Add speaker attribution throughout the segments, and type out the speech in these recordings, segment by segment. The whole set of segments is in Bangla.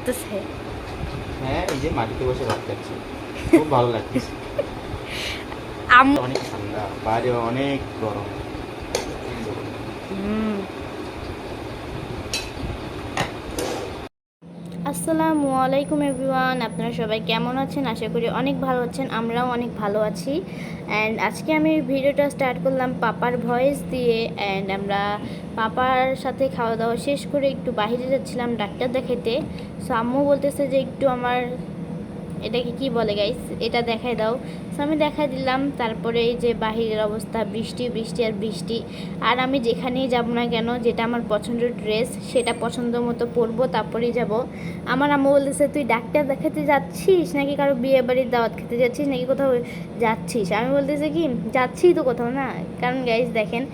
Speaker 1: লাগতেছে
Speaker 2: হ্যাঁ এই যে মাটিতে বসে ভাত খাচ্ছি। খুব ভালো
Speaker 1: লাগতেছে।
Speaker 2: অনেক ঠান্ডা বাইরে অনেক গরম।
Speaker 1: হুম। আসসালামু আলাইকুম এভরিওয়ান, আপনারা সবাই কেমন আছেন? আশা করি অনেক ভালো আছেন, আমরাও অনেক ভালো আছি। অ্যান্ড আজকে আমি ভিডিওটা স্টার্ট করলাম পাপার ভয়েস দিয়ে। অ্যান্ড আমরা পাপার সাথে খাওয়া দাওয়া শেষ করে একটু বাহিরে যাচ্ছিলাম ডাক্তার দেখাইতে। সো আম্মু বলতেছে যে একটু আমার এটাকে কি বলে গাইস এটা দেখাই দাও। সো আমি দেখাই দিলাম, তারপরে এই যে বাহিরের অবস্থা, বৃষ্টি বৃষ্টি আর বৃষ্টি। আর আমি যেখানেই যাব না কেন, যেটা আমার পছন্দের ড্রেস সেটা পছন্দ মতো পরবো, তারপরেই যাব। আমার আম্মু বলতেছে, তুই ডাক্তার দেখাতে যাচ্ছিস? নাকি কারও বিয়ে বাড়ির দাওয়াত খেতে যাচ্ছিস? নাকি কোথাও যাচ্ছিস? আমি বলতেছি কি, যাচ্ছি তো কোথাও না। কারণ গাইস দেখেন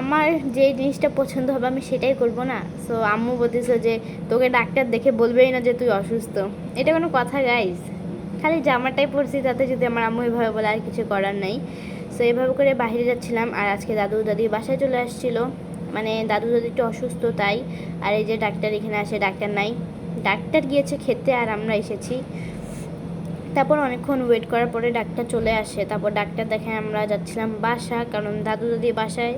Speaker 1: আমার যে জিনিসটা পছন্দ হবে আমি সেটাই করব না। সো আম্মু বলতেছে যে, তোকে ডাক্তার দেখে বলবেই না যে তুই অসুস্থ। এটা কোনো কথা গাইস খালি জামাটাই পরছি, তাতে যদি আমার আম্মু এভাবে বলে আর কিছু করার নাই। সো এভাবে করে বাইরে যাচ্ছিলাম, আর আজকে দাদু দাদি বাসায় চলে আসছিল। মানে দাদু দাদি একটু অসুস্থ তাই। আর এই যে ডাক্তার এখানে আসে, ডাক্তার নাই। ডাক্তার গিয়েছে খেতে, আর আমরা এসেছি। তারপর অনেকক্ষণ ওয়েট করার পরে ডাক্তার চলে আসে। তারপর ডাক্তার দেখে আমরা যাচ্ছিলাম বাসা কারণ দাদু দাদি বাসায়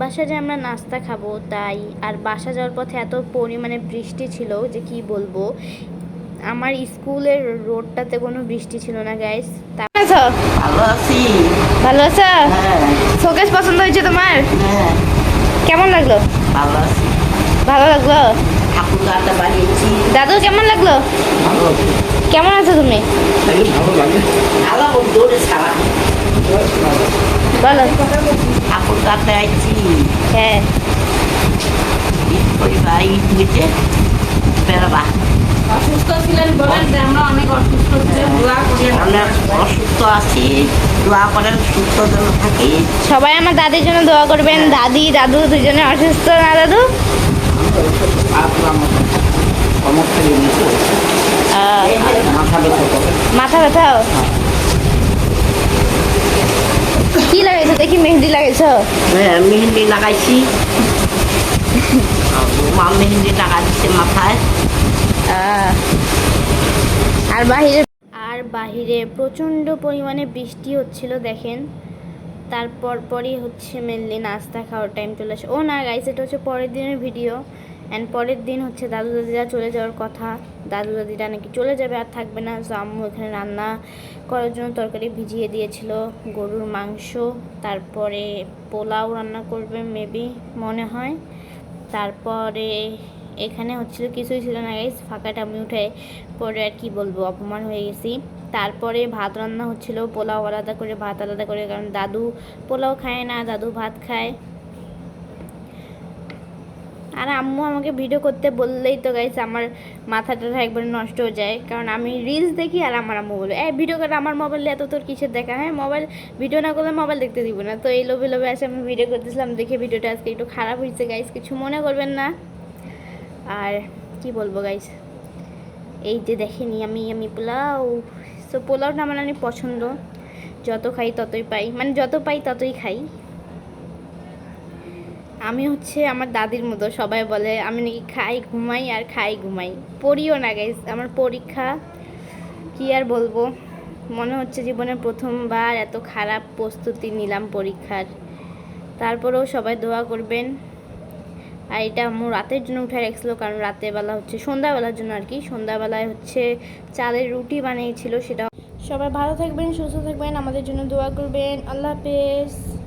Speaker 1: বাসা যে আমরা নাস্তা খাব তাই আর বাসা যাওয়ার পথে এত পরিমাণে বৃষ্টি ছিল যে কি বলব আমার স্কুলের রোডটাতে কোনো বৃষ্টি ছিল না গাইস
Speaker 3: ভালো আছি?
Speaker 1: ভালো আছো।
Speaker 3: হ্যাঁ।
Speaker 1: শোকেস পছন্দ হয়েছে তোমার?
Speaker 3: হ্যাঁ।
Speaker 1: কেমন লাগল?
Speaker 3: ভালো
Speaker 1: লাগল?
Speaker 3: ঠাকুর গাটা বানিয়েছি।
Speaker 1: দাদু কেমন লাগল? কেমন আছো তুমি?
Speaker 3: ভালো দৌড়ে
Speaker 1: বলো।
Speaker 3: ঠাকুর গাতে আইছি
Speaker 1: হ্যাঁ
Speaker 3: বেড়াবা
Speaker 4: অসুস্থ ছিলেন বলেন যে আমরা অনেক অসুস্থ ছিলাম দোয়া করেন
Speaker 3: অনেক অসুস্থ আছি দোয়া করেন সুস্থ যেন থাকি।
Speaker 1: সবাই আমার দাদির জন্য দোয়া করবেন। দাদি দাদু দুজনে অসুস্থ না দাদু? লাগাইছো দেখি মেহেন্দি লাগাইছো?
Speaker 3: হ্যাঁ মেহেন্দি লাগাইছি। মা লাগা দিচ্ছে মাথায়।
Speaker 1: আর বাহিরে আর বাহিরে প্রচণ্ড পরিমাণে বৃষ্টি হচ্ছিল দেখেন। তারপর পরই হচ্ছে মেনলি নাস্তা খাওয়ার টাইম চলে আসে। ও না গাইছে এটা হচ্ছে পরের দিনের ভিডিও অ্যান্ড পরের দিন হচ্ছে দাদু দাদিরা চলে যাওয়ার কথা। দাদু দাদিরা নাকি চলে যাবে, আর থাকবে না। তো আম্মু এখানে রান্না করার জন্য তরকারি ভিজিয়ে দিয়েছিল, গরুর মাংস, তারপরে পোলাও রান্না করবে মেবি মনে হয়। তারপরে এখানে হচ্ছিল, কিছুই ছিল না গাইস ফাঁকাটা আমি উঠে পরে আর কি বলব, অপমান হয়ে গেছি। তারপরে ভাত রান্না হচ্ছিল, পোলাও আলাদা করে, ভাত আলাদা করে, কারণ দাদু পোলাও খায় না, দাদু ভাত খায়। আর আম্মু আমাকে ভিডিও করতে বললেই তো গাইস আমার মাথাটা একবার নষ্ট হয়ে যায়। কারণ আমি রিলস দেখি আর আমার আম্মু বলে, এই ভিডিও করে, আমার মোবাইলে এত তোর কিসের দেখা? হ্যাঁ মোবাইল ভিডিও না করলে মোবাইল দেখতে দিব না। তো এই লোভে লোভে আসে আমি ভিডিও করতেছিলাম, দেখে ভিডিওটা আজকে একটু খারাপ হয়েছে গাইস কিছু মনে করবেন না। আর কি বলব গাইস এই যে দেখেনি আমি আমি পোলাও। তো পোলাওটা আমার অনেক পছন্দ। যত খাই ততই পাই। মানে যত পাই ততই খাই। আমি হচ্ছে আমার দাদির মতো, সবাই বলে, আমি নাকি খাই, ঘুমাই আর খাই, ঘুমাই। পড়িও না গাইস আমার পরীক্ষা, কি আর বলব? মনে হচ্ছে জীবনের প্রথমবার এত খারাপ প্রস্তুতি নিলাম পরীক্ষার। তারপরেও সবাই দোয়া করবেন। আর এটা আমার রাতের জন্য উঠে রাখছিল, কারণ বেলা হচ্ছে, সন্ধ্যাবেলার জন্য আর কি। সন্ধ্যাবেলায় হচ্ছে চালের রুটি বানিয়েছিল সেটা সবাই ভালো থাকবেন, সুস্থ থাকবেন, আমাদের জন্য দোয়া করবেন। আল্লাহ হাফেজ।